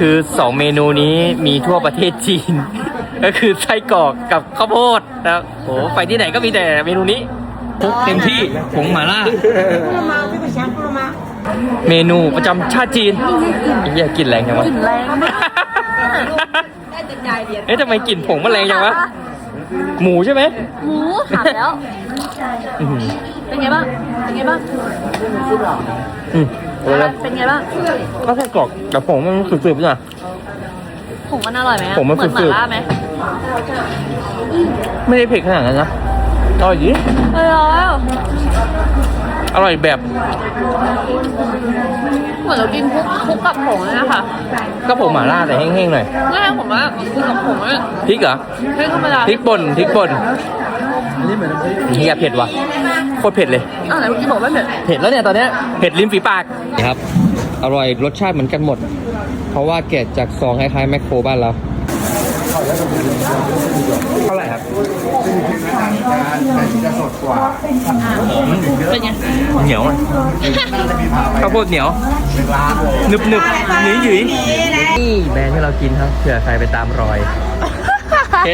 คือสองเมนูนี้มีทั่วประเทศจีน ก็คือไส้กรอกกับข้าวโพดนะครับโหไปที่ไหนก็มีแต่เมนูนี้คุกเต็มที่ผงหม่าล่า เมนูประจำชาติจีนไอ้เหี้ยกลินแรงจังวะกลิ่นแรงมาก เอ๊ะทำไมกลิ่นผงมันแรงจังวะ หมูใช่ไหมหมูถามแล้ว อื้อหือเป็นไงบ้าง เป็นไงบ้าง อืมโอ้ย แล้วเป็นไงบ้างก็ไส้กรอกแต่ผงมันสืบๆน่ะผงมันอร่อยไหมอะผงมันเหมือนหฝืม่าดๆล่าไหมไม่ได้เผ็ดขนาดนั้นนะอร่อยดีเออแล้วอร่อยแบบ เหมือนเรากินคลุกคลุกกับผงเลยนะคะก็ผงหม่าล่าแต่แห้งๆหน่อยไม่ใช่ผมว่ากินกับผงเลยพริกเหรอพริกธรรมดาพริกป่นพริกป่น เฮียเผ็ดว่ะโคตรเผ็ดเลยอ้าวไหนเมื่อกี้บอกว่าเผ็ดเผ็ดแล้วเนี่ยตอนเนี้ยเผ็ดลิ้นฝีปากครับ อร่อยรสชาติเหมือนกันหมด เพราะว่าแกะจากซองคล้ายๆแมคโครบ้านเราเท่าไหร่ครับเป็นไงเหนียวอะข้าวโพดเหนียวหนึบหนึบหยุยหยุยนี่แบรนด์ที่เรากินครับเผื่อใครไปตามรอยโอเค